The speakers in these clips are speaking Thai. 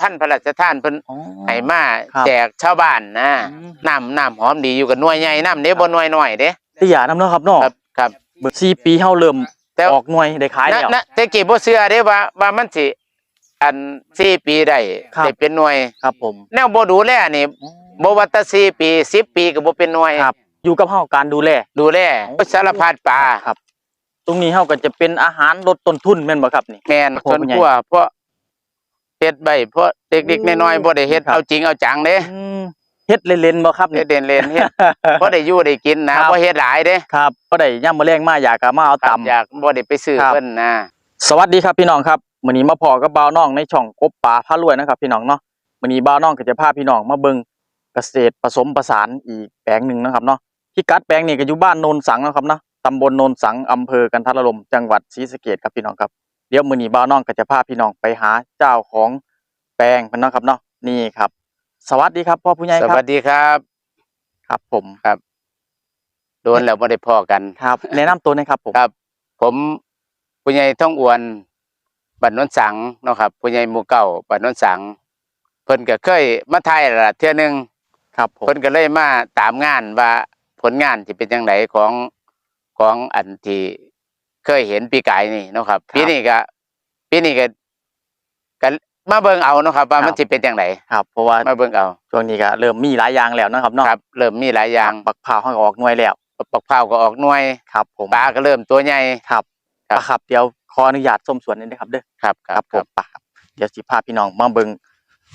พันธุ์พระราชทานเพิ่นอ๋อให้มาครับแจกชาวบ้านนะอืม น้ำน้ำหอมดีอยู่กับหน่วยใหญ่น้ำเด้บ่หน่วยน้อยเด้ที่ยานำเนาะครับเนาะครับครับ เบิด4ปีเฮาเริ่มแต่ ออกหน่วยได้ขายนะแล้ว นะแต่กี้บ่เชื่อเด้ว่าว่ามันสิอัน4ปีได้ครับ ได้เป็นหน่วย ครับผมแนวบ่ดูแลนี่บ่ว่าแต่4ปี10ปีก็บ่เป็นหน่วย ครับ อยู่กับเฮาการดูแล ดูแลสารพัดปลาครับ ตรงนี้เฮาก็จะเป็นอาหารลดต้นทุนแม่นบ่ครับนี่ แม่นโอ้ส่วนผู้ใหญ่ กลัวเพราะ เฮ็ดใบเพราะเด็กๆน้อยๆบ่ได้เฮ็ดครับเอาจริงเอาจังเด้อืมเฮ็ดเล่นๆบ่ครับเฮ็นี่ดเล่นๆเฮ็ดบ่ได้อยู่ได้กินนะครับบ่เฮ็ดหลายเด้ครับบ่ได้ย่ํมื้อแรงมาอยากก็มาเอาครับตำอยากบ่ได้ไปซื้อครับเพิ่นนะสวัสดีครับพี่น้องครับมื้อนี้มาพอกับบ่าวน้องในช่องกบป่าพารวยนะครับ พี่น้องเนาะมื้อนี้บ่าวน้องก็จะพาพี่น้องมาเบิ่งเกษตรผสมผสานอีกแปลงหนึ่งนะครับเนาะที่กัดแปลงนี้ก็อยู่บ้านโนนสังนะครับเนาะตำบลโนนสังอำเภอกันทรลมจังหวัดศรีสะเกษครับพี่น้องครับ เดี๋ยวมื้อนี้บ่าวน้องก็จะพาพี่น้องไปหาเจ้าของแปลงเพิ่นเนาะครับเนาะนี่ครับ สวัสดีครับพ่อผู้ใหญ่สครัวับสดีครับ ครับ ผมโดนแล้วบ่ได้พ้อกัน ครับ แนะนำตัวหนะครับผมครับ ผมผู้ใหญ่ท่องอวนบ้านโนนสังเนาะครับผู้ใหญ่หมู่เก่าบ้านโนนสัง เพิ่นก็เคยมาถ่ายแล้วล่ะเทื่อหนึงครับผมเพิ่นก็เลยมาตามงานว่าผลงานที่เป็นจังไดของของอันที่ เคยเห็นปีกายนี่เนาะครับปีนี้ก็ปีนี้ก็ก็มาเบิ่งเอาเนาะครับ ว่ามันสิเป็นจังไดครับ เพราะว่ามาเบิ่งเอาช่วงนี้ก็เริ่มมีหลายอย่างแล้วนะครับเนาะครับ เริ่มมีหลายอย่างปักเผาเฮาก็ออกหน่วยแล้วปักเผาก็ออกหน่วยครับ ผมปลาก็เริ่มตัวใหญ่ครับครับอะครับเดี๋ยวขออนุญาตส้มสวนนิดนะครับเด้อครับคครัรับบผมปะครับเดี๋ยวสิพาพี่น้องมาเบิง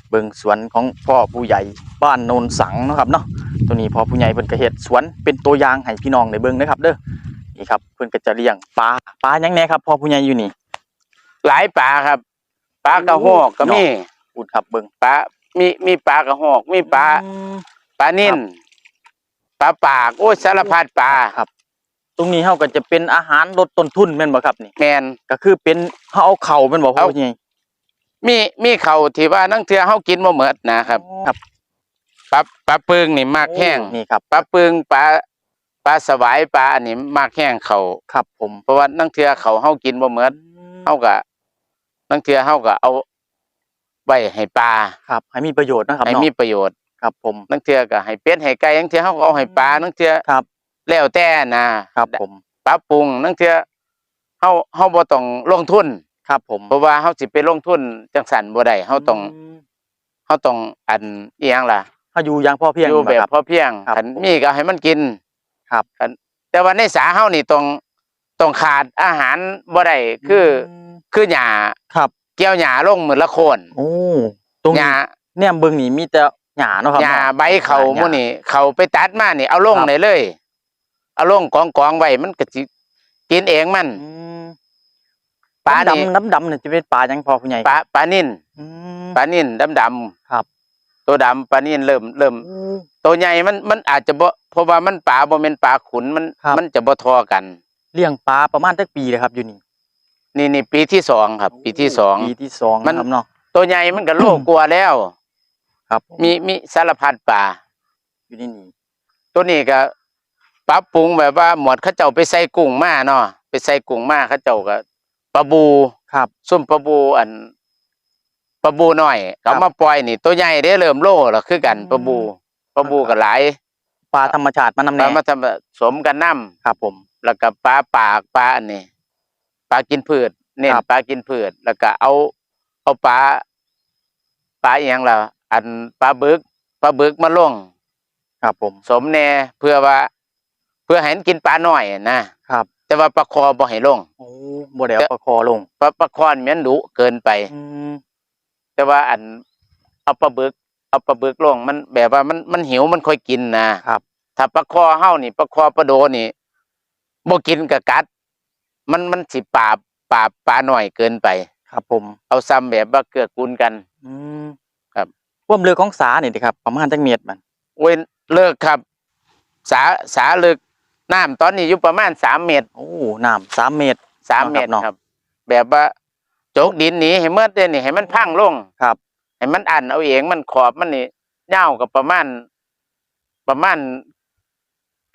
เบิงสวนของพ่อผู้ใหญ่บ้านโนนสังเนาะครับเนาะตัวนี้พ่อผู้ใหญ่เพิ่นก็เฮ็ดสวนเป็นตัวอย่างให้พี่น้องได้เบิ่งนะครับ เด้อ นี่ครับเพิ่นก็จะเลี้ยงปลาปลาหยังแหน่ครับพ่อผู้ใหญ่อยู่นี่ หลายปลาครับปลากระหอกก็มีพูดครับเบิ่งปลามีมีปลากระหอกมีปลาอืม ปลานิ่นปลาปากโอ้ยสารพัดปลาครับ ตรงนี้เฮาก็จะเป็นอาหารลดต้นทุนแม่นบ่ครับนี่ แมน ก็คือเป็นเฮาเอาเข่าแม่นบ่พ่อเอา ผู้ใหญ่มีมีเขาที่ว่านั่งเทือเฮากินบ่หมดนะครับครับปลาปลาปึงนี่มากแห้งนี่ครับปลาปึงปลา ปลาสวายปลาอันนี้มากแห้งเขาครับผมเพราะว่านั่งเทือเขาเฮากินบ่หมดเฮาก็นั่งเทือเฮาก็เอาไว้ให้ปลาครับ ให้มีประโยชน์นะครับให้เนาะมีประโยชน์ครับผมนั่งเทือก็ให้เป็ดให้ไก่นั่งเทือเฮาก็เอาให้ปลานั่งเทือครับ แล้วแต่นะครับผมปรับปรุงนั่งเทือเฮาเฮาบ่ต้องลงทุนครับ ผมเพราะว่าเฮาสิไปลงทุนจังสันบ่ได้เฮาต้องมเฮาต้องอันอีหยังล่ะเฮาอยู่อย่างพอเพียงอยู่แบบครับพอเพียงครับคันมีก็ให้มันกิน ครับคันแต่ว่าในสาเฮานี่ต้องต้องขาดอาหารบ่ได้คืออคือหญ้าครับเกี่ยวหญ้าลงมื้อละโคนโอ้ตรงหนี้ญ้าแนมเบิ่งนี่มีแต่หญ้าเนาะครับหญ้าเนาะใบเขาหญ้หมู่นี่เขาไปตัดมานี่เอาลงครับ ได้เลย เอาลงกองๆไว้มันก็สิกินเองมันอืมปลานี่ดำดำๆเนี่ยจะเป็นปลาหยังพอผู้ใหญ่ปลาปลานิ่นอืม ปลานิ่นดำๆครับ ตัวดำปลานิ่นเริ่มเริ่มโอ้ตัวใหญ่มันมันอาจจะบ่เพราะว่ามันปลาบ่แม่นปลาขุนมันครับ มันจะบ่ทอกัน เลี้ยงปลาประมาณจักปีเลยครับอยู่นี่นี่นี่ปีที่สองครับ ปีที่สอง ปีที่สองมัน นะครับเนาะตัวใหญ่มันก็โลกลัวาแล้ว ครับผมีมีสารพัดปลาอยู่นี่นี่ตัวนี้ก็ปรับปรุงแบบว่าหมวดเขาเจ้าไปใส่กุ้งมาเนาะไปใส่กุ้งมาเขาเจ้าก็ปลาบูครับ ส้มปลาบูอัน ปลาบูน้อยครัเขาบมาปล่อยนี่ตัวใหญ่ได้เริ่มโลแล้วคือกันปลาบูปลาบูก็หลายปลาธรรมชาติมันนำปแน่ลามาทำสมกันน้ำครับผมแล้วก็ปลาปากปลาอันนี้ปลากินพืชเน้นครับ ปลากินพืชแล้วก็เอาเอาปลาปลาอหย่างล่ะอันปลาบึกปลาบึกมาลง ครับผม สมแน่เพื่อว่า เพื่อให้มันกินปลาน้อยนะครับ แต่ว่าปลาคอบ่ให้ลงโอ้บ่ได้เอาปลาคอลงปลาปลาคอนี่มันดุเกินไป อืม แต่ว่าอันเอาปลาบึก เอาปลาบึกลงมันแบบว่ามันมันหิวมันค่อยกินนะครับ ถ้าปลาคอเฮานี่ปลาคอปลาโดนี่บ่กินกะกัด มันมันสิปราบปราบปลาหน่อยเกินไป ครับ ผมเอาซ้ำแบบว่าเกื้อกูลกัน อืมครับ ความลึกของสานี่ดิครับ ประมาณจักเมตรมันเว้นเลิกครับ สาสาลึกน้ำตอนนี้อยู่ประมาณสามเมตรโอ้น้ำสามเมตร สามครับเมตรเนาะครับ แบบว่าโจกดินหนีให้เมื่อเดือนนี่ให้มันพังลงครับ ให้มันอันเอาเองมันขอบมันนี่ยาวกับประมาณ ประมาณ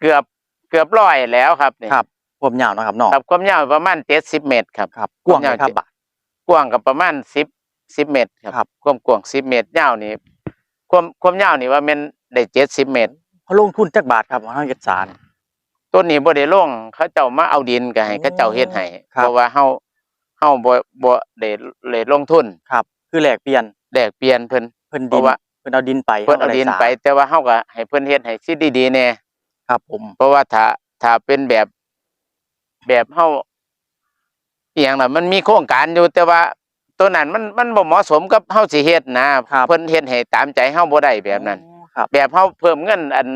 เกือบเกือบร้อยแล้วครับนี่ครับความยาวเนาะครับเนาะครับความยาวประมาณเจ็ดสิบเมตรครับครับกว้างความยาวเลยครับบาทกว้างกับประมาณสิบสิบเมตรครับครับความกว้างสิบเมตรยาวนี่ความความยาวนี่ว่าแมันได้เจ็ดสิบเมตรเขาลงทุนจักบาทครับของเฮาเฮ็ดสารต้นนี้บ่ได้ลงเขาเจ้ามาเอาดินก็ให้โอ้เขาเจ้าเฮ็ดให้ครับเพราะว่าเฮา เฮาบ่บ่ได้ได้ลงทุนครับ คือแลกเปลี่ยนแลกเปลี่ยนเพิ่นเพิ่นเพดินราะว่าเพิ่นเอาดินไปเพิ่นเอาดินไป แต่ว่าเฮาก็ให้เพิ่นเฮ็ดให้สิดีๆแน่ครับผมเพราะว่าถ้าถ้าเป็นแบบแบบเฮาอีหยังล่ะมันมีโครงการอยู่แต่ว่าตัวนั้นมันมันบ่เหมาะสมกับเฮาสิเฮ็ดนะเพิ่นเฮ็ดให้ตามใจเฮาบ่ได้แบบนั้นอ๋อครับแบบเฮาเพิ่มเงินอัน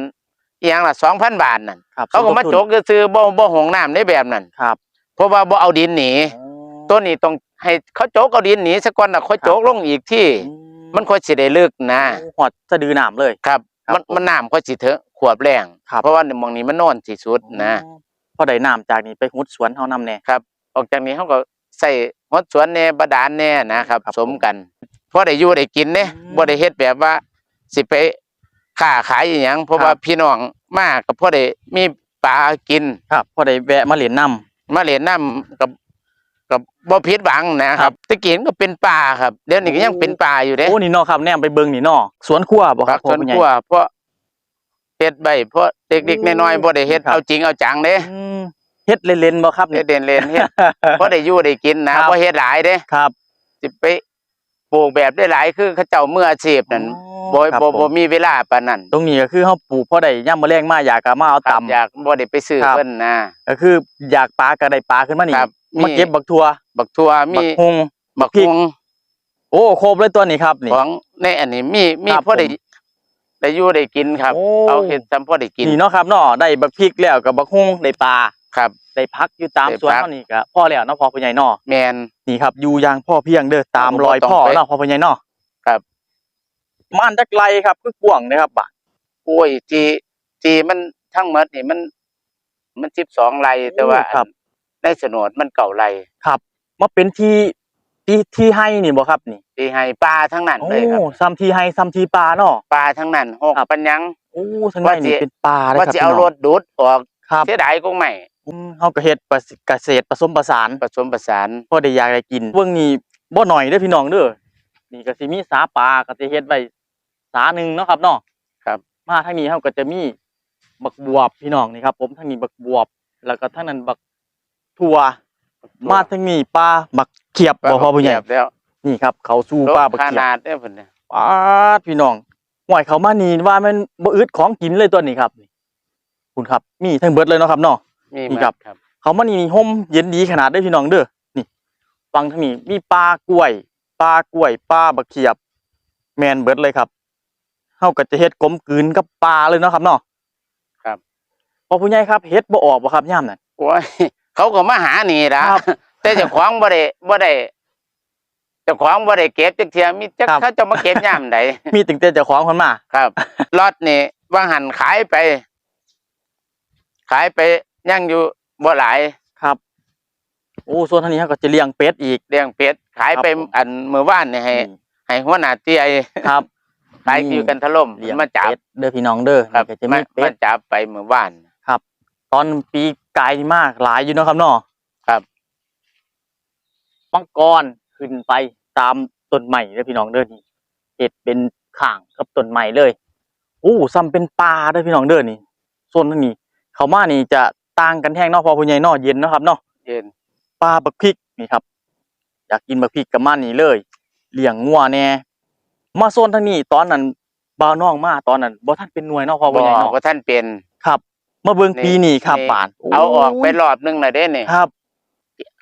อีหยังล่ะ2,000บาทนั่นครับเขาก็มาจกซื่อๆบ่บ่หงน้ำในแบบนั้นครับเพราะว่าบ่เอาดินหนีอ๋อ ตัวนี้ต้องให้เขาโจกเอาดินหนีซะก่อนน่ะค่อยครับโจกลงอีกที่อืมันค่อยสิได้ลึกนะโอ้หอดสะดือน้ำเลยครับครับ มันมันน้ำค่อยสิเถอะขวบแรงครับเพราะว่าหมองนี้มันโน่นที่สุดนะอ๋อพอได้น้ำจากนี้ไปหุดสวนเฮานำแน่ครับ ออกจากนี้เขาก็ใส่ฮดสวนแน่บาดาลแน่นะครับครับ สมกันพอได้อยู่ได้กินเนี่ยอืมบ่ได้เฮ็ดแบบว่า สิไปค้าขายอหยังเพราะครับว่าพี่น้องมาก็พอได้มีปลากินครับพอได้แวะมาเล่นน้ำมาเล่นน้ำกับ กับบ่ผิดหวังนะคครัรับบตะกี้มันก็เป็นป่าครับเดี๋ยวนี้ก็ยังโอ้เป็นป่าอยู่เด้โอ้นี่เนาะครับแนมไปเบิ่งนี่เนาะสวนครัวบ่คครัรับบพ่อส่วนผู้ใหญ่กลัวเพราะเฮ็ดใบเพราะเด็กๆโอ้น้อยๆบ่ได้เฮ็ดครับเอาจริงเอาจังเด้อืมเฮ็ดเล่นๆบ่ครับเฮ็นี่ดเด่นเล่นเฮ็ดเพราะได้อยู่ได้กินนะครับบ่เฮ็ดหลายเด้ครับ สิไปปลูกแบบได้หลายคือเขาเจ้ามืออาชีพนั่นอ๋บ่อครับบ่ผบ่มมีเวลาปานนั้นตรงนี้ก็คือเฮาปลูกพอได้ย่ำมะแรงมาอยากก็มาเอาครับตำอยากบ่ได้ไปซื้อครับเพิ่นนะก็คืออยากปลาก็ได้ปลาขึ้นมานี่ครับ มาเก็บบักทั่วบักทั่วมีบักฮุงบักพริกฮวงโอ้ครบเลยตัวนี้ครับนี่ของในอันนี้มีมีครับพอได้ผมได้อยู่ได้กินครับโอ้เอาเฮ็ดซ้ำพอได้กินนี่เนาะครับเนาะได้บักพริกแล้วกับบักฮุงได้ปลาครับ ได้พักอยู่ตามได้สวนพักเท่านี้ก็พอแล้วเนาะพ่อผู้ใหญ่เนาะแม่นนี่ครับอยู่อย่างพ่อเพียงเด้อตามรอยบ่ต้องพ่อไปเนาะพ่อผู้ใหญ่เนาะครับม่านจักไรครับคือกว้างนะครับบาดโอ้ยที่ที่มันทั้งหมดนี่มัน มัน12ไร่แต่ว่าครับ ในโฉนดมันเก่าไร่ครับมาเป็นที่ที่ที่ให้นี่บ่ครับนี่ที่ให้ปลาทั้งนั้นโอ้เลยครับซ้ำที่ให้ซ้ำที่ปลาเนาะปลาทั้งนั้นหกครับปัญญังโอ้ทั้งในว่าสินี่เป็นปลาเลยว่าครับจะเอาพี่น้งรถดูดออกครับเสียดายก็ไม่อืมเฮาก็เฮ็ดประสิเกษตรผสมผสานผสมผสานพอได้อยากได้กินเบิ่งนี่บ่หน่อยเด้อพี่น้องเด้อนี่ก็สิมีสาปลาก็สิเฮ็ดไว้สาหนึงเนาะครับเนาะครับ มาทางนี้เฮาก็จะมีบักบวบพี่น้องนี่ครับ ผมทางนี้บักบวบ แล้วก็ทางนั้นบัก ถั่วมาทางนี้ปลาบักเขียบบ่พอผู้ใหญ่เรียบแล้วนี่ครับ เขาสู้รถปลาบักขเขียบนาดเนี่ยเพิ่นเนี่ยปาดพี่น้องห่วยเขามานี่ว่ามันบ่อึดของกินเลยตัวนี้ครับนี่คุณครับ มีทั้งเบิดเลยเนาะครับเนาะมีนี่มาครับครับ เขามานี่นี่ห่มเย็นดีขนาดเด้อพี่น้องเด้อนี่ฟังทางนี้มีปลากล้วยปลากล้วยปลาบักเขียบ แมนเบิดเลยครับเฮาก็จะเฮ็ดกลมกลืนกับปลาเลยเนาะครับเนาะครับพอผู้ใหญ่ครับเฮ็ดบ่ออกบ่ครับย่ามนั่นโอ้ย เขาก็มาหานี่ล่ะครับแต่เจ้าของบ่ได้บ่ได้เจ้าของบ่ได้เก็บจักเที่ยมีจักครับ เขาจะมาเก็บยามใดมีตั้งแต่เจ้าของเพิ่นมา ครับรถนี่ว่าหันขายไป ขายไปยังอยู่บ่หลายครับโอ้ส่วนทางนี้เฮาก็จะเลี้ยงเป็ดอีก เลี้ยงเป็ดขายไปครับผม อันมื้อวานนี่ให้นี่ให้หัวหน้าเตี้ยครับ ขายอยู่กันถล่มเลี้ยงมาจับ เป็ดเด้อพี่น้องเด้อครับนี่ก็จะมามีเป็มาดจับไปมื้อวาน ตอนปีกายนี่มากหลายอยู่เนาะครับเนาะครับมังกรขึ้นไปตามต้นใหม่เด้อพี่น้องเด้อนี่เห็ดเป็นข่างกับต้นใหม่เลยโอ้ซ้ำเป็นปลาเด้อพี่น้องเด้อนี่ส่วนทางนี้เขามานี่จะต่างกันแห้งเนาะพอผู้ใหญ่เนาะเย็นเนาะครับเนาะเย็นปลาบักพริกนี่ครับ อยากกินบักพริกกับมานี่เลยเลี้ยงงัวแน่มาโซนทางนี้ตอนนั้นบ่าวน้องมาตอนนั้นบ่ทันเป็นหน่วยเนาะพอบ่ผู้ใหญ่เนาะว่าท่านเป็นครับ มาเบิ่งปีนี้ครับนี่ป่านเอาออกไปโยรอบนึงแล้วเด้นี่ครับ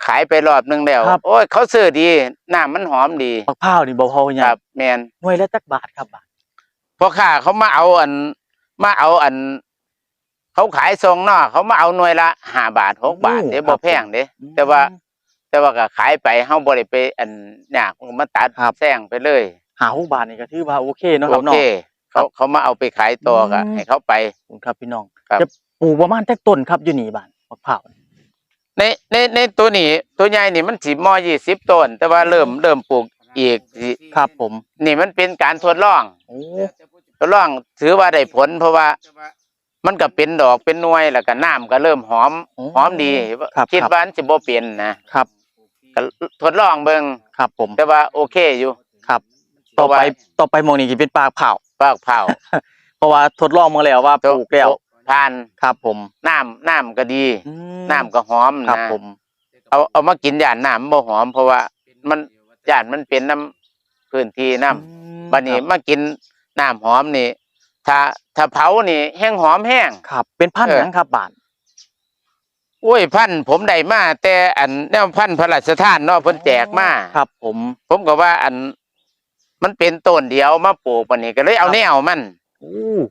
ขายไปรอบนึงแล้วครับโอ้ยเขาซื้อดีน้ำมันหอมดีบักพร้าวนี่บ่พอผู้ใหญ่ครับแม่นหน่วยละจักบาทครับบาทพ่อค้าเขามาเอาอัน มาเอาอัน เขาขายทรงเนาะเขามาเอาหน่วยละห้าบาทหกบาทเด้บ่แพงเด้แต่ว่า แต่ว่าก็ขายไปเฮาบ่ได้ไป อันยากมันก็มาตัดครับแซงไปเลยหาหกบาทนี่ก็ถือว่าโอเคเนาะคโอรับเนาะเคเขาเขามาเอาไปขายต่อก็อืมให้เขาไปขอบคุณครับพี่น้องครับจะ ปลูกประมาณจักต้นครับอยู่นี่บ้านมะพร้าวในในในตัวนี้ตัวใหญ่นี่มันสิมอ20ต้น แต่ว่าเริ่มเริ่มปลูกอีกสิครับผมนี่มันเป็นการทดลองโอ้ทดลองถือว่าได้ผล เพราะว่ามันก็เป็นดอกเป็นหน่วยแล้วก็น้ำก็เริ่มหอมหอมดีครับคิดครับว่ามันสิบ่เป็นนะครับก็ทดลองเบิ่งครับ ผม แต่ว่าโอเคอยู่ครับ ต่อไปต่อไปหมองนี้สิเป็นปลาเผาปากเผาเพราะว่าทดลองมาแล้วว่าปลูกแล้ว ทานครับผมน้ำน้ำก็ดีอืมน้ำก็หอมครับนะผม เอาเอามากินย่านน้ำบ่หอมเพราะว่ามันย่านมันเป็นน้ำพื้นที่น้ำอืมบัดนี้ครับมากินน้ำหอมนี่ ถ้าถ้าเผานี่ แห้งหอมแห้งครับ เป็นพันธุ์เออหยังครับบานโอ้ยพันธุ์ผมได้มาแต่อันแนวพันธุ์พระราชทานเนาะเพิ่นแจกมาครับ ผม ผมก็ว่าอัน มันเป็นต้นเดียวมาปลูกปานนี้ก็เลยเอาครับแนวมันโอ้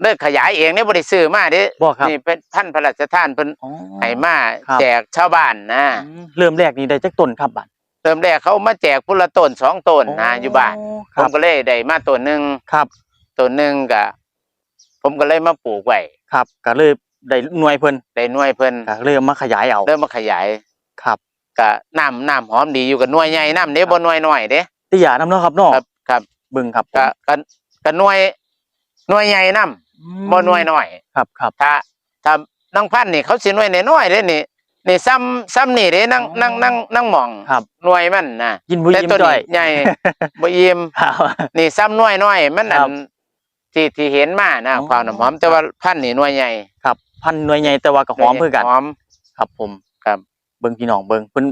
เลยขยายเองเนี่ยบ่ได้ซื้อมาเด้บ่ครับนี่เป็นพันธุ์พระราชทานเพิ่นอ๋อให้มาครับแจกชาวบ้านนะอืมเริ่มแรกนี่ได้จักต้นครับบานเริ่มแรกเขามาแจกพุละต้นสองต้นนะอยู่บ้านคผรัมบก็เลยได้มาต้นหนึงครับต้นหนึงก็ผมก็เลยมาปลูกไว้ครับ ก็เลยได้หน่วยเพิ่นได้หน่วยเพิ่นก็เลยเอามาขยายเอาเริ่มมาขยายครับก็น้ำน้ำหอมดีอยู่กับหน่วยใหญ่น้ำเด้บ่หน่วยน้อยเด้ติยาน้ำเนาะครับเนาะครับครับเบิ่งครับผมก็ก็ก็หน่วย หน่วยใหญ่น้ำบ่หน่วยน้อย ครับครับถ้าถ้านังพันธุ์นี่เขาสิหน่วยน้อยๆเด้นี่นี่ซ้ำซ้ำนี่เด้นั่งนั่งนั่งนั่งหมองครับหน่วยมันนะกินบุแต่ยิ้มตัวจ่อนี้ยใหญ่บ่ยิ้มครับนี่ซ้ำหน่วยน้อยมันอัครันบที่ที่เห็นมานะอ๋อความน้ำหอมแต่ว่าพันธุ์นี่หน่วยใหญ่ครับ พันหน่วยใหญ่แต่ว่าก็หอมเพื่อกันหอมครับผมครับเบิ่งพี่น้องเบิ่งเพิ่น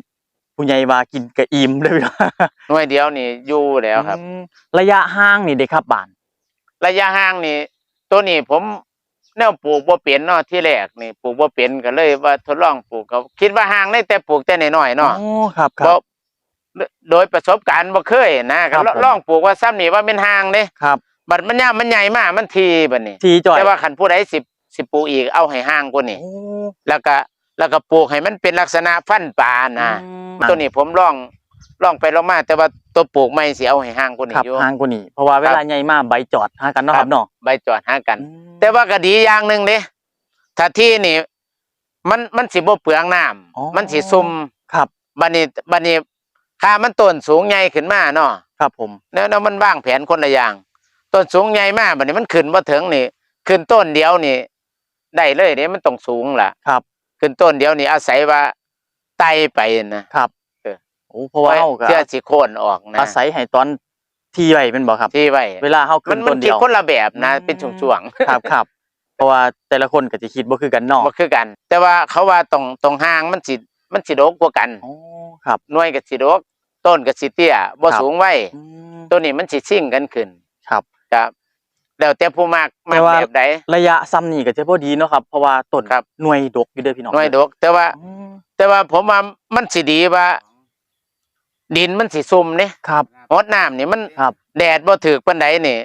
ผู้ใหญ่ว่ากินกะอิ่มเลยพี่น้องหน่วยเดียวนี่อยู่แล้วครับอืมระยะห่างนี่เด้ครับบาน ระยะห่างนี่ตัวนี้ผมแนวปลูกบ่เป็นเนาะที่แรกนี่ปลูกบ่เป็นก็เลยว่าทดลองปลูกก็คิดว่าห่างได้แต่ปลูกแต่น้อยๆเนาะอ๋อครับคบ่รับโดยประสบการณ์บ่เคยนะครัก็บผม ลองปลูกว่าซ้ำนี่ว่าเป็นห่างเด้ครับ บัดมันยามมันใหญ่มากมันทีบัดนี้ ทีจ่อยแต่ว่าคันผู้ใดสิสิปลูกอีกเอาให้ห่างกว่านี้ โอ้แล้วก็แล้วก็ปลูกให้มันเป็นลักษณะฟันปลานะอืม ตัวนี้ผมลอง ลองไปลองมาแต่ว่าตัวปลูกใหม่สิเอาให้ห่างกว่านี้ครับอยู่ ห่างกว่านี้เพราะว่าเวลาใหญ่มากใบจอดหากันเนาะคครัรับ บเนาะใบจอดหากันอืมแต่ว่าก็ดีอย่างหนึ่งเด้ถ้าที่นี่ มันมันสิบ่เปลืองน้ำอ๋อมันสิซุ่มครับ บัดนี้บัดนี้ค่ามันต้นสูงใหญ่ขึ้นมาเนาะครับผม แล้วแล้วมันวางแผนคนละอย่างต้นสูงใหญ่มากบัดนี้มันขึ้นบ่ถึงนี่ ขึ้นต้นเดียวนี่ ได้เลยเด้มันต้องสูงล่ะครับ ขึ้นต้นเดียวนี่อาศัยว่าไต่ไปนะครับเออ โอ้เพราะว่าเฮาก็เพื่อสิโค่นออกนะอาศัยให้ตอนที่ไว้เป็นบ่ครับที่ไว้เวลาเฮามัขึ้นนมัต้นนสิเดียวคนละแบบนะอืมเป็นช่วงๆครับครับเพราะว่าแต่ละคนก็จะคิดบ่คือกันเนาะบ่คือกัน แต่ว่าเขาว่าตรงตรงห่างมันสิมันสิโดกกว่ากันโอ้ครับหน่วยก็สิโดกต้นก็สิเตี้ยบ่ครับสูงไว้อืมตัวนี้มันสิชิ่งกันขึ้นครับครับแล้วแต่ผู้มักมัแต่กว่าแบบใดระยะซ้ำนี่ก็จะพอดีเนาะครับเพราะว่าต้นครับหน่วยดกอยู่เด้อพี่น้องหน่วยดก แต่ว่าอืมแต่ว่าผมว่ามันสิดีว่า ดินมันสิซุ่มนี่ครับ ฮดน้ำนี่มันครับ แดดบ่ถึกปานใดนี่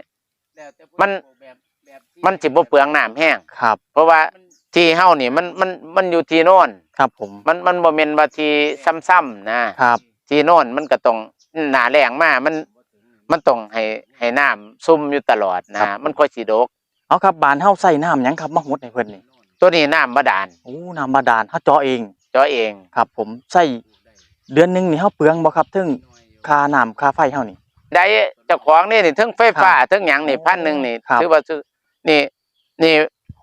มัน มันสิบ่เปลืองน้ำแห้งครับเพราะว่าที่เฮานี่มันมันมันอยู่ที่โน่นครับผมมันมันบ่แม่นว่าที่ซ้ำๆนะครับ ที่โน่นมันก็ต้องหน้าแรงมามัน มันต้องให้ให้น้ำซุ่มอยู่ตลอดนะมันค่อยสิดก เอาครับบ้านเฮาใส่น้ำหยังครับมาหดให้เพิ่นนี่ตัวนี้น้ำบาดาลโอ้น้ำบาดาลเฮาเจาะเอง เจาะเอง ครับ ผมใส่ เดือนหนึงนี่เฮาเปลืองบ่ครับถึงค่าน้ำค่าไฟเฮานี่ ได้เจ้าของนี่นี่ทั้งไฟฟ้าทั้งหยังนี่โอ้พันหนึ่งนี่ครับ ถือว่าซื้อนี่ นี่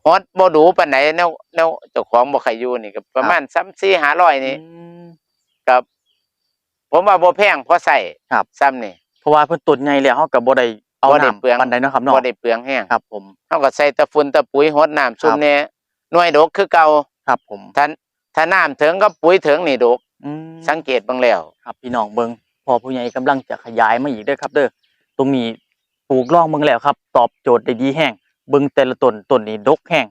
ฮอดบ่ดูปานไหนแนวแนวเจ้าของบ่ใครอยู่นี่ก็ประมาณ3 4 500นี่อืม กับ ผมว่าบ่แพงพอใช้ครับ ซ้ำนี่ เพราะว่าเพิ่นต้นใหญ่แล้วเฮาก็บ่ได้เอาบ่ได้เปลือง น้ำปานใดเนาะครับเนาะบ่ได้เปลืองแห้งครับ ผม เฮาก็ใส่ตะฝุ่นตะปุ๋ยฮดน้ำซุ่มครับแน่หน่วยดกคือเก่าครับผมถ้า ถ้าน้ำถึงกับปุ๋ยถึงนี่ดกอืมสังเกตเบิ่งแล้ว ครับพี่น้องเบิงพอผู้ใหญ่กำลังจะขยายมาอีกเด้อครับ เด้อตรงนี้ปลูกร่องเบิงแล้วครับ ตอบโจทย์ได้ดีแห้งเบิงแต่ละต้นต้นนี้ดกแห้ง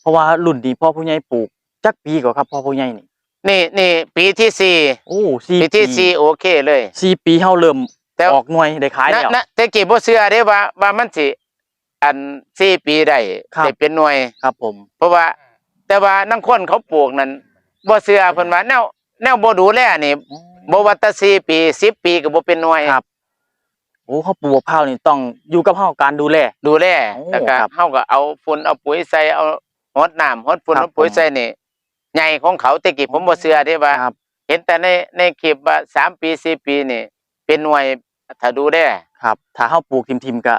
เพราะว่ารุ่นนี้พ่อผู้ใหญ่ปลูกจักปีก็ครับพ่อผู้ใหญ่นี่นี่นี่ปีที่สี่โอ้สี่ปีที่สี่โอเคเลย สี่ปีเฮาเริ่มแต่ ออกหน่วยได้ขายนะแล้ว นะแต่กี้บ่เชื่อเด้ว่าว่ามันสิอันสี่ปีได้ครับ ได้เป็นหน่วย ครับผม เพราะว่า แต่ว่านังคนเขาปลูกนั้น บ่เชื่อเพิ่นว่าแนวแนวบ่ดูแลนี่บ่ว่าแต่สี่ปี10ปีก็บ่เป็นหน่วยครับ โอ้เขาปลูกมะพร้าวนี่ต้องอยู่กับเฮาการดูแล ดูแลโอ้แล้วก็ครับเฮาก็เอาฝุ่นเอาปุ๋ยใส่เอาฮดน้ำฮดฝุ่นครับเอาปุ๋ยผม ใส่นี่ใหญ่ของเขาแต่กี้ผมบ่เชื่อเด้ว่า ครับ เห็นแต่ในในคลิปว่าสามปีสี่ปีนี่ เป็นหน่วยถ้าดูแลครับ ถ้าเฮาปลูกทิมๆก็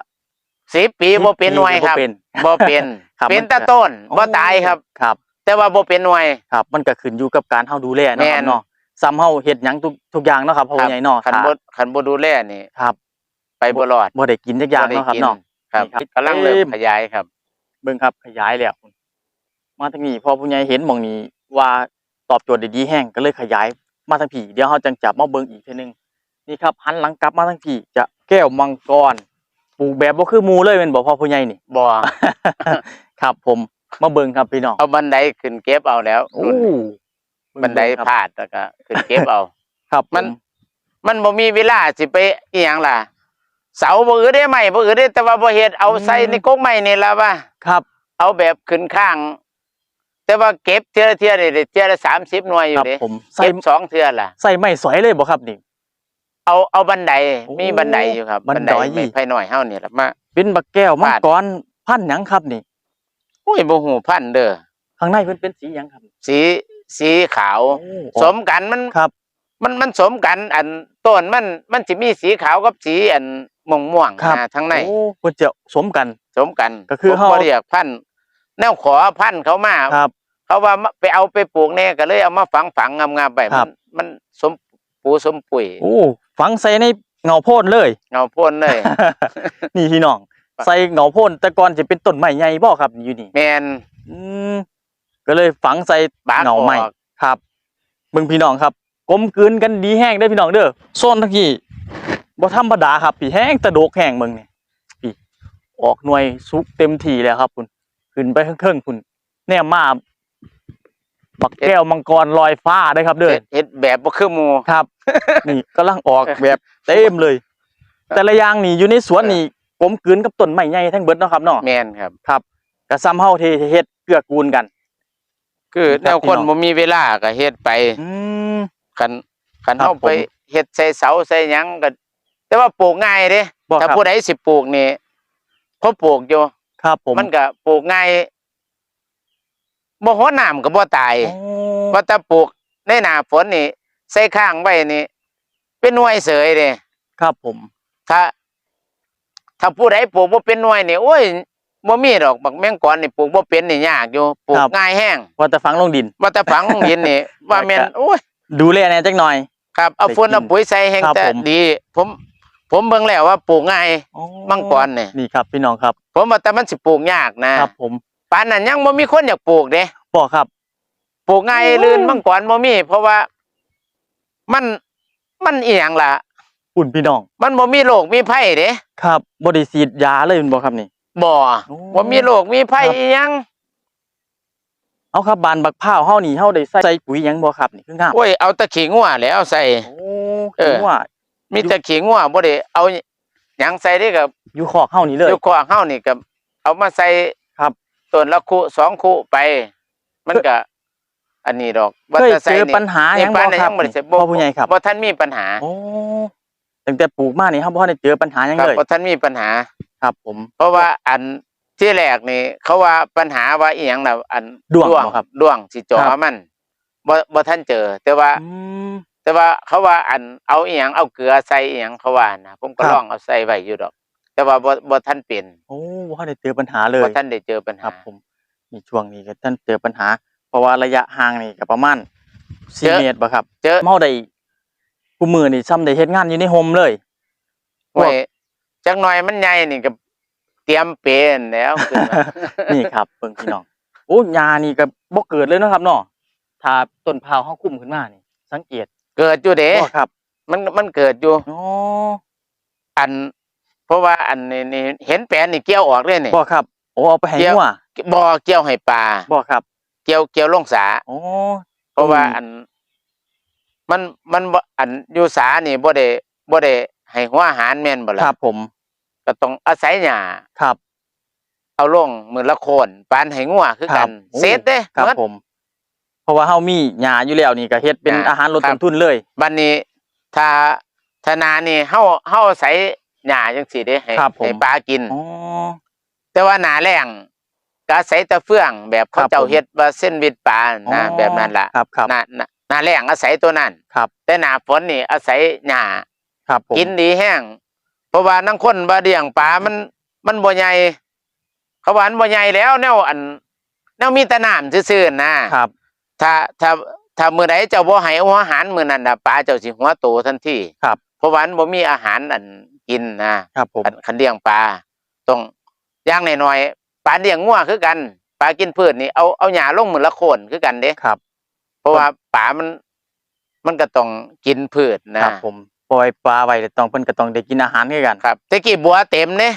10ปีบ่เป็นหน่วยครับเป็นบ่เป็น ครับเป็นมันแต่ก็ต้นบ่โอ้ตายครับ ครับ แต่ว่าบ่เป็นหน่วย ครับ มันก็ขึ้นอยู่กับการเฮาดูแลเนาะคแม่รับน เนาะซ้ำเฮาเฮ็ดหยังทุกทุกอย่างเนาะครับพ่อผู้ใหญ่เนาะคันถ้าบ่คันบ่ดูแลนี่ ครับไปบ่รอดบ่ได้กินจักอย่างเนาะครับได้กิเนาะ ครับนี่ครับ กำลังเริ่เต็มมขยายครับ เบิ่งครับขยายแล้วมาทางนี้พอผู้ใหญ่เห็นหมองนี้ว่าตอบโจทย์ได้ดีแห้งก็เลยขยายมาทางผีเดี๋ยวเราจังจับมาเบิ่งอีกทีนึงนี่ครับหันหลังกลับมาทางผีจะแก้วมังกรปลูกแบบบ่คือหมู่เลยแม่นบ่พ่อผู้ใหญ่นี่ บ่ ครับผม มาเบิ่งครับพี่น้องเอาบันไดขึ้นเก็บเอาแล้วโอ้รุ่นนี้บันไดครับพาดแล้วก็ขึ้นเก็บเอา ครับมันผมันบ่มีเวลาสิไปอีหยังล่ะ เสาบ่อือได้ไหมบ่อือได้แต่ว่าบ่เฮ็ดเอาใส่ในกกไม้นี่ล่ะว่าครับ เอาแบบขึ้นข้าง แต่ว่าเก็บเทื่อละเทื่อนี่ได้เทื่อละ30หน่วยอคยู่รับเด้ผมใส่เก็บสองเทื่อล่ะ ใส่ไม้สอยเลยบ่ครับนี่ เอาเอาบันไดโอ้มีบันไดอยู่ครับบันได ไม่ไผหน่อยเฮานี่ล่ะมา เป็นบักแก้วมังปาดกรพันธุ์หยังครับนี่โอ้ยบ่ฮู้พันธุ์เด้อข้างในเพิ่นเป็นสีหยังครับ สีสีขาว โอ้สมกันมันครับ มันมันสมกัน อันต้นมันมันสิมีสีขาวกับสีอันม่วงม่วงๆครับ นะทั้งในโอ้เพิ่นจะสมกัน สมกันก็คือผมเฮา บ่เรียกพันธุ์แนวขอพันธุ์เขามาครับ เขาว่ามาไปเอาไปปลูกแน่ก็เลยเอามาฝังฝังๆงามๆไปครัมับ นมันสมปูสมปุ๋ยโอ้ฝังใส่ในเงาโพนเลย เงาพ่นเลย นี่พี่น้องครับ ใส่เงาโพนแต่ก่อนจะเป็นต้นไม้ใหญ่บ่ครับอยู่นี่แมนอืมก็เลยฝังใส่บากเงาอใหม่อกครับเบิ่งพี่น้องครับกลมกลืนกันดีแห้งได้อพี่น้องเด้อโซนทั้งที่บ่ธรรมดาครับพี่แห้งตะโดกแห้งเบิ่งนี่พี่ออกหน่วยสุกเต็มที่แล้วครับคุณขึ้นไปเครื่องๆคุณแนมมาบักแก้วมังกรลอยฟ้าได้อครับเด้อเฮ็ดเฮ็ดแบบบ่คือหมู่ครับ นี่กำลังออกแบบเต็มเลย แต่ละอย่างนี่อยู่ในสวนนี่ กลมกลืนกับต้นไม้ใหญ่ทั้งเบิดเนาะครับเนาะแมนครับ ครับกระซ้ำเฮาที่เฮ็ดเกื้อกูลกัน คือครับแนวคนพี่น้องบ่มีเวลาก็เฮ็ดไปอืมคันคันครับเฮาไปผมเฮ็ดใส่เสาใส่หยังก็แต่ว่าปลูกง่ายเด้บ่คถ้ารับผู้ใดสิปลูกนี่เขาปลูกอยู่ครับผมมันก็ปลูกง่ายบ่ฮ้อนน้ำก็บ่ตายโอ้ว่าถ้าปลูกในหน้าฝนนี่ใส่ข้างไว้นี่ เป็นหน่วยเสยเด้ครับผม ถ้า ถ้าผู้ใดปลูกบ่เป็นหน่วยนี่โอ้ยบ่มีดอกบักแมงกอนนี่ปลูกบ่เป็นนี่ยากอยู่ปลูกง่ายแห้งว่าแต่ฝังลงดิน ว่าแต่ฝังดินนี่ ว่าแม่นแล้วก็โอ้ยดูแลแหน่จักหน่อย ครับเอาได้ฝุ่นกินเอาปุ๋ยใส่แห้งครับแต่ผม ดี ผม ผมเบิ่งแล้วว่าปลูกง่ายมังกรนี่นี่ครับพี่น้องครับ ผมว่าแต่มันสิปลูกยากนะครับผมปานนั้นยังบ่มีคนอยากปลูกเด้บ่ครับ ปลูกง่ายโอ้ยลื่นมังกรบ่มี เพราะว่ามันมันอีหยังล่ะ อุ่นพี่น้อง มันบ่มีโรคมีภัยเด้ครับบ่ได้ฉีดยาเลยแม่นบ่ครับนี่ บ่โอ้ บ่มีโรคมีภัยครับอีหยังเอาครับบานบักพร้าวเฮานี่เฮาได้ใส่ใส่ปุ๋ยหยังบ่ครับนี่คืองามโอ้ยเอาแตะขี้งัวแล้วใส่ โอ้เออถือว่ามีแต่ขี้งัวบ่ได้เอาหยังใส่ได้กับอยู่คอกเฮานี่เลยอยู่คอเฮานี่ก็เอามาใส่ครับต้นละคู่สองคู่ไป มันก็อันนี้ดอกว่าเคยแต่ใส่เจอนี่ปัญหาหนี่ยังปาบ่นนั้นครัยับงบ่ได้ใส่พ่อผู้ใหญ่ครับ บ่ทันมีปัญหา โอ้ ตั้งแต่ปลูกมานี่ครับบ่ได้เจอปัญหาหยังครับเลยบ่ทันมีปัญหา ครับ ผม เพราะว่าอันที่แรกนี่ เขาว่าปัญหาว่าอีหยังน่ะอันด้วงบ่ครับด้วงสิจ่อครับ มันบ่บ่ทันเจอ แต่ว่า อืม แต่ว่าเขาว่าอันเอาอีหยังเอาเกลือใส่อีหยังเขาว่านะผมก็ครับ ลองเอาใส่ไว้อยู่ดอก แต่ว่าบ่บ่ทันเป็นโอ้บ่ได้เจอปัญหาเลย บ่ทันได้เจอปัญคหา รับผมนี่ช่วงนี้ก็ท่านเจอปัญหา เพราะว่าระยะห่างนี่ก็ประมาณเจอ4เมตรบ่ครับเจอเฮาได้ กูมือนี่ซ้ำได้เฮ็ดงานอยู่ในโฮมเลยไว้จักหน่อยมันใหญ่นี่ก็เตรียมเป็นแล้วขึ้นมา นี่ครับเบิ่งพี่น้องโอ้ยานี่ก็บ่เกิดเลยเนาะครับเนาะถ้าต้นพร้าวเฮาคุ้มขึ้นมานี่ สังเกตเกิดอยู่เด้บ่ครับมันมันเกิดอยู่อ๋ออัน เพราะว่าอันนี้นี่เห็นแปลนนี่เกี่ยวออกเลยนี่บ่ครับโอ้เอาไปให้เกี่ยวงัวบ่เกี่ยวให้ปลาบ่ครับ เกี่ยวเกี่ยวลงสาอ๋อเพราะว่าอืมอัน มันมันบ่อันอยู่สานี่บ่ได้บ่ได้ให้หัวอาหารแม่นบ่คล่ะรับผมก็ต้องอาศัยหญ้าครับ เอาลงมือละโคนปานให้งัวคือครักับนโอ้ เสร็จเด้ครับหมด ผม เพราะว่าเฮามีหญ้าอยู่แล้วนี่ก็เฮ็ดเป็นหญ้าอาหารลดครัต้บนทุนเลย บัดนี้ถ้าถ้านานี่เฮาเฮาอาศัยหญ้าจังซี่เด้ให้ครับผม ให้ปลากิน อ๋อ แต่ว่าหนาแรงก็อาศัยแตะเฟืองแบบเขาครับเจ้าผม เฮ็ดว่าเส้นวิดปลาอ๋นะอแบบนั้นล่ะครับครับหนาหนา หนาแรงอาศัยตัวนั้นครับ แต่หนาฝนนี่อาศัยหญ้าครับผมกินดีแห้งเพราะว่านังคนบ่เลี้ยงปลามันมันบ่ใหญ่เขาว่ามันบ่ใหญ่แล้วแนวอันแนวมีแต่น้ำซื่อๆนะครับ ถ้าถ้าถ้ามื้อใดเจ้าบ่ให้หัวอาหารมื้อนั้นน่ะปลาเจ้าสิหัวโตทันทีครับ เพราะว่ามันบ่มีอาหารอันกินนะครับผมคันคันเลี้ยงปลาต้องอย่างน้อยๆปลาเลี้ยงงัวคือกันปลากินพืชนี่เอาเอาหญ้าลงมือละโคนคือกันเด้ครับเพ ราะว่าปลามัน มันก็ต้องกินพืชนะครับผมปล่อยปลาไว้แต่ต้องเพิ่นก็ต้องได้กินอาหารคือกันครับแต่กี้บัวเต็มเนี่ย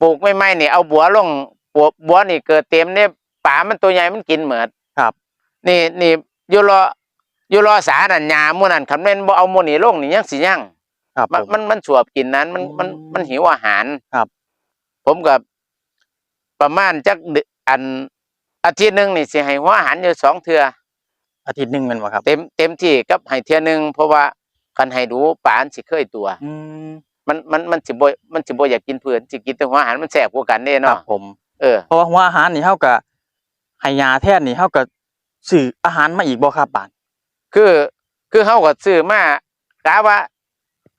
ปลูกไม่ไม่นี่เอาบัวลงบัวบัวนี่เกิดเต็มเนี่ยปลามันตัวใหญ่มันกินเหมือดครับ นี่นี่อยู่รออยู่รอสานันยาหมู่นั่นคันแม่นบ่เอาหมู่นี่ลงนี่ยังสิยังครับมันผมมันมันสวบกินนั้น มันมันอืมมันหิวอาหารครับ ผมกับประมาณจักเดือนอันอาทิตย์หนึงนี่สิให้หัวอาหารอยู่สองเทื่อ อาทิตย์หนึงแม่นบ่ครับ เต็มเต็มที่กับให้เทื่อหนึงเพราะว่าคันให้ดูปลามันสิเคยตัว อืมมันมันมันสิบ่มันสิบ่อยากกินเพื่อนสิกินแต่หัวอาหารมันแสบกว่ากันเด้ครัเนาะบผม เออ เพราะว่าหัวอาหารนี่เฮาก็ให้ยาแทนนี่เฮาก็ซื้ออาหารมาอีกบ่ครับบาดคือคือเฮาก็ซื้อมากะว่า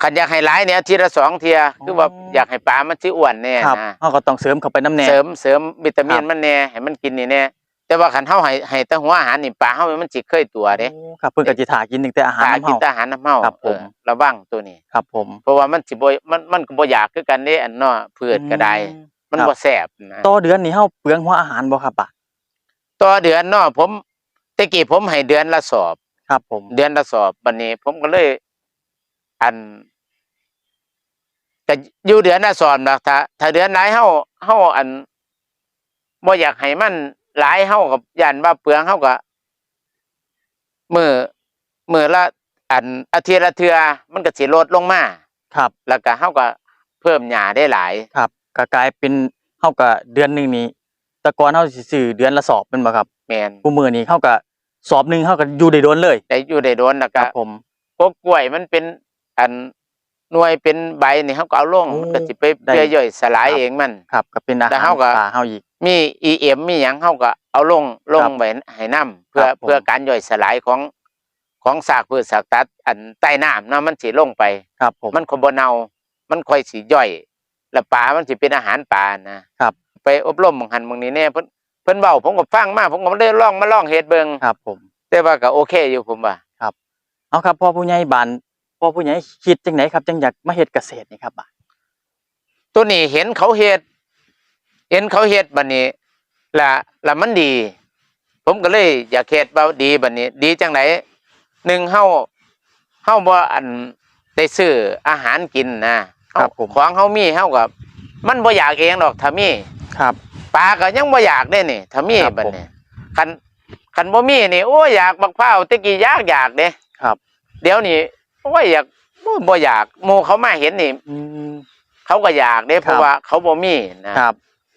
คันอยากให้หลายเนี่ยอาทิตย์ละสองเที่ยคือว่าอยากให้ปลามันสิอ้วนแน่ครับนะเฮาก็ต้องเสริมเข้าไปน้ำแน่ เสริมเสริมวิตามินครับ มันแน่ให้มันกินนี่แน่ แต่ว่าคันเฮาให้ให้แต่หัวอาหารนี่ปลาเฮามันสิเคยตัวเด้โอ้ครับเพิ่นก็สิถ่ากินตั้งแต่อาหารถ้าน้ำกินเฮา แต่อาหารน้ำเฮาครับผม เออระวังตัวนี้ ครับผม เพราะว่ามันสิบ่มันมันก็บ่อยากคือกันเด้อันเนาะพืชก็ได้อืมันครับ บ่แซ่บนะต่อเดือนนี่เฮาเปลืองหัวอาหารบ่ครับบาดต่อเดือนเนาะผมแต่กี้ผมให้เดือนละสอบ ครับผม เดือนละสอบวันนี้ ผมก็เลย อันก็อยู่เดือนละสอบนะถ้าถ้าเดือนไหนเฮาเฮาอันบ่อยากให้มัน หลายเฮากับยันว่าเปลืองเฮาก็มือมือละอันอาทิตย์ละเทื่อมันก็สิลดลงมาครับ แล้วก็เฮาก็เพิ่มหญ้าได้หลายครับก็กลายเป็นเฮาก็เดือนหนึงนี่แต่ก่อนเฮาสิซื้อเดือนละสอบแม่นบ่ครับแม่นกูมื้อนี้เฮาก็สอบหนึงเฮาก็อยู่ได้โดนเลย ได้อยู่ได้โดนแล้วคก็รับผม พวกกล้วยมันเป็นอัน หน่วยเป็นใบนี่เฮาก็เอาลงโอ้มันก็สิไปได้เปื่อยย่อยสลายครับเองมัน ครับก็เป็นอาแต่หารเฮาก็ปลาเฮาอีก มี EM มีหยังเฮาก็เอาลงลงครับไว้ให้นํเพื่อครับผม เพื่อการย่อยสลายของของซากพืชซากตัดอันใต้น้ำเนาะมันสิลงไป ครับผม มันคงบ่เน่ามันค่อยสิย่อย แล้วปลา มันสิเป็นอาหารปลานะครับ ไปอบรมบางหันบางนี้แน่เพิ่นเพิ่นเว้าผมก็ฟังมาผมก็เลยลองมาลองเฮ็ดเบิ่งครับผม แต่ว่าก็โอเคอยู่ผมว่า เอาครับพ่อผู้ใหญ่บ้าน พ่อผู้ใหญ่คิดจังไดครับจังอยากมาเฮ็ดเกษตรนี่ครับบาดตัวนี้เห็นเขาเฮ็ดเห็นเขาเฮ็ดบัดนี้ละละมันดี ผมก็เลย อยากเฮ็ดว่าดีบัดนี้ ดีจังไหนหนึ่งเฮาเฮาบ่อันได้ซื้ออาหารกินนะเฮาของเฮามีเฮาก็มันบ่อยากเองดอกถ้ามีครับปลาก็ยังบ่อยากเด้นี่ถ้ามีครับบัดผมนี้คันคันบ่มีนี่โอ้ยอยากบักพร้าวแตะกี้อยากอยากเด้ครับ เดี๋ยวนี้ โอ้ยอยากโอ้ยบ่อยากหมู่เขามาเห็นนี่อืมเขาก็อยากเด้เพครัราะบว่าเขาบ่มีนะครับ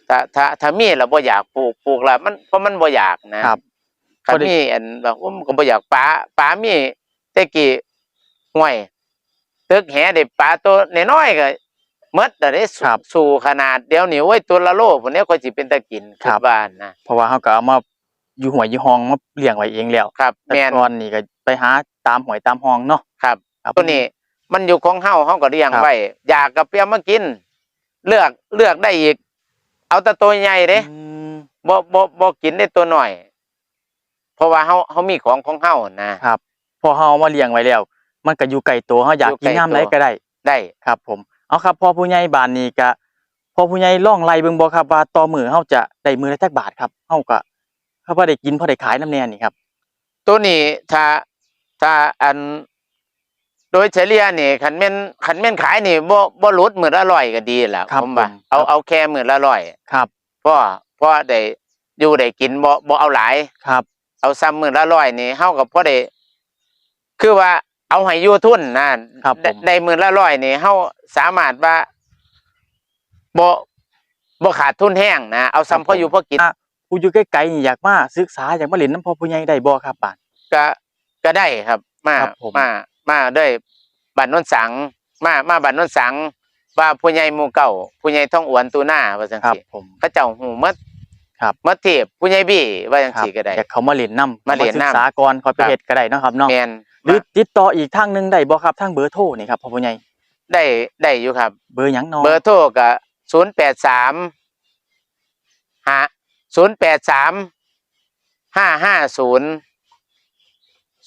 ถ้าถ้าถ้ามีแล้วบ่อยากปลูกปลูกแล้วมันเพราะมันบ่อยากนะครับคันพอดีมีอันแบบว่ามันก็บ่อยากปลาปลามีแต่กี้ห่วยตึกแหได้ปลาตัวน้อยๆก็หมดแล้วเด้สู่ครับสู่ขนาดเดี๋ยวนี้โอ้ยตัวละโลพุ่นนี้ก็สิเป็นตะกินครับดบ้านนะเพราะว่าเฮาก็เอามาอยู่หัวยอยู่ห้องมาเลี้ยงไว้เองแล้วครับแต่แม่นก่อนนี่ก็ไปหาตามหอยตามห้องเนาะครับครับ ตัวนี้ มันอยู่ของเฮาเฮาก็เลี้ยงครับไว้อยากก็เปียมากิน เลือกเลือกได้อีก เอาแต่ตัวใหญ่เด้อืมบ่บ่บ่กินได้ตัวหน่อย เพราะว่าเฮาเฮามีของของเฮานะครับพอเฮาเอามาเลี้ยงไว้แล้ว มันก็อยู่ไกลตัวเฮาอยากอยู่กินไกลยามใดตัวก็ได้ได้ครับ ผมเอาครับพ่อผู้ใหญ่บ้านนี้ก็พ่อผู้ใหญ่ลองไล่เบิ่งบ่ครับว่าต่อมื้อเฮาจะได้มื้อละจักบาทครับเฮาก็เฮาพอได้กินพอได้ขายนำแน่นี่ครับ ตัวนี้ถ้าถ้าอัน โดยเฉลี่ยนี่คันแม่นคันแม่นขายนี่บ่บ่หลุดมื้อละร้อยก็ดีแล้วครับผมว่าผมเอาครับ เอาแค่มื้อละร้อยครับเพราะเพราะได้อยู่ได้กินบ่บ่เอาหลาย ครับเอาซ้ำมื้อละร้อยนี่เฮาก็พอได้คือว่าเอาให้อยู่ทุนนะครับผมได้มื้อละร้อยนี่เฮาสามารถว่าบ่บ่ขาดทุนแห้งนะเอาซ้ำพออยู่พอกิน ผู้อยู่ไกลๆนี่อยากมาศึกษาอยากมาเรียนน้ำพ่อผู้ใหญ่ได้บ่ครับบ้านก็ก็ได้ครับ มาครับผม มา มาด้วยบัตรนนสัง มามาบัตรนนสัง ว่าผู้ใหญ่หมู่เก่าผู้ใหญ่ท่องอวนตูหน้าว่าจังครับซี่ผมเขาเจ้าหูหมดครับหมดเทียบผู้ใหญ่บี้ว่าจังครับซี่ก็ได้อยากเขามาเรียนนำมาเรียนนำศึกษาก่อนค่อยไปครับเฮ็ดก็ได้เนาะครับเนาะแม่นหรือติดต่ออีกทางหนึงได้บ่ครับทางเบอร์โทรนี่ครับพ่อผู้ใหญ่ได้ได้อยู่ครับ เบอร์หยังเนาะเบอร์โทรก็083หา083 550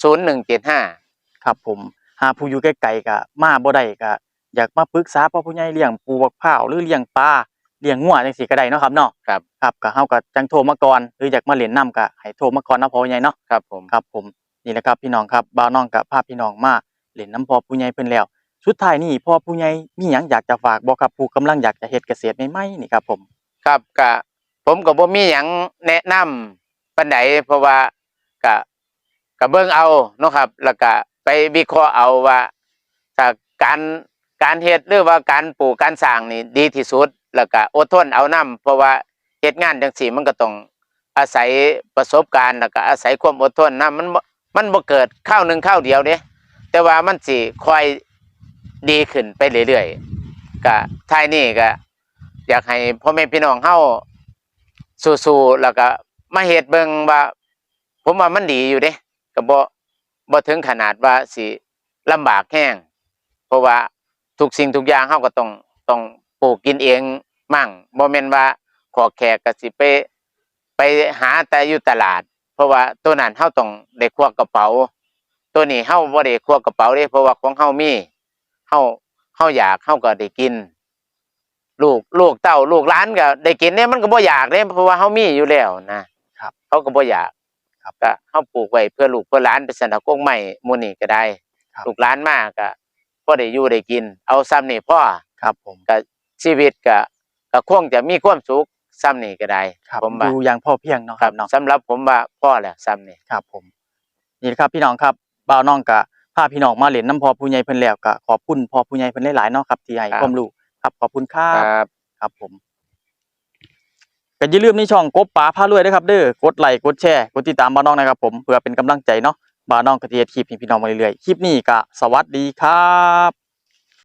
0175 ครับผมหาผู้อยู่ใกล้ๆก็มาบ่ได้ก็อยากมาปรึกษาพ่อผู้ใหญ่เลี้ยงปูบักพร้าวหรือเลี้ยงปลาเลี้ยงงัวจังซี่ก็ได้เนาะครับเนาะครับครับก็เฮาก็จังโทรมาก่อนหรืออยากมาเล่นน้ก็ให้โทรมาก่อนเนาะพ่อผู้ใหญ่เนาะครับผมครับผมนี่แหละครับพี่น้องครับบ่าวน้องกับพาพี่น้องมาเล่นน้ำพ่อผู้ใหญ่เพิ่นแล้วสุดท้ายนี่พ่อผู้ใหญ่มีหยังอยากจะฝากบ่ครับผู้กำลังอยากจะเฮ็ดเกษตรใหม่ๆนี่ครับผมครับก็ผมก็บ่มีหยังแนะนำปานใดเพราะว่าก็ก็เบิ่งเอาเนาะครับแล้วก็ ไปวิเคราะห์เอาว่าถ้าการการเฮ็ดหรือว่าการปลูกการสร้างนี่ดีที่สุด แล้วก็อดทนเอานํเพราะว่าเฮ็ดงานจังซี่มันก็ต้องอาศัยประสบการณ์แล้วก็อาศัยความอดทนนะมันมันบ่เกิดข้าวหนึ่งข้าวเดียวเด้แต่ว่ามันสิค่อยดีขึ้นไปเรื่อยๆก็ท้ายนี้ก็อยากให้พ่อแม่พี่น้องเฮาสู้ๆแล้วก็มาเฮ็ดเบิ่งว่า ผมว่ามันดีอยู่เด้ก็บ่ บ่ถึงขนาดว่าสิลำบากแห้งเพราะว่าทุกสิ่งทุกอย่างเฮาก็ต้องต้องปลูกกินเองมั่งบ่แม่นว่าขอแขกก็สิไปไปหาแต่อยู่ตลาด เพราะว่าตัวนั้นเฮาต้องได้ควักกระเป๋า ตัวนี้เฮาบ่ได้ควักกระเป๋าเด้เพราะว่าของเฮามีเฮาเฮาอยากเฮาก็ได้กิน ลูกลูกเต้าลูกหลานก็ได้กินเนี่ยมันก็บ่อยากเด้เพราะว่าเฮามีอยู่แล้วนะครับ เขาก็บ่อยาก ครับก็เฮาปลูกไว้เพื่อลูกเพื่อหลานเป็นสนามกงใหม่หมู่นี้ก็ได้ครับ ลูกหลานมาก็พอได้อยู่ได้กิน เอาซ้ำนี่พ่อครับผมก็ชีวิตก็ก็คงจะมีความสุขซ้ำนี่ก็ได้ครับผมอว่ายู่อย่างพอเพียงเนาะคครัรับบเนาะ สำหรับผมว่าพ่อแหละซ้ำนี่ ครับผมนี่แหละครับพี่น้องครับบ่าวน้องก็พาพี่น้องมาเล่นน้ำพ่อผู้ใหญ่เพิ่นแล้วก็ขอบคุณพ่อผู้ใหญ่เพิ่นหลายๆเนาะครับที่ให้ความรู้ครับขอบคุณครัคบรับครับผม ก็อย่าลืมในช่องกบป๋าพารวยด้วยครับเด้อกดไลค์กดแชร์กดติดตามบ้านน้องนะครับผมเพื่อเป็นกำลังใจเนาะบ้านน้องก็จะเทียดคลิปให้พี่น้องมาเรื่อยๆคลิปนี้ก็สวัสดีครับ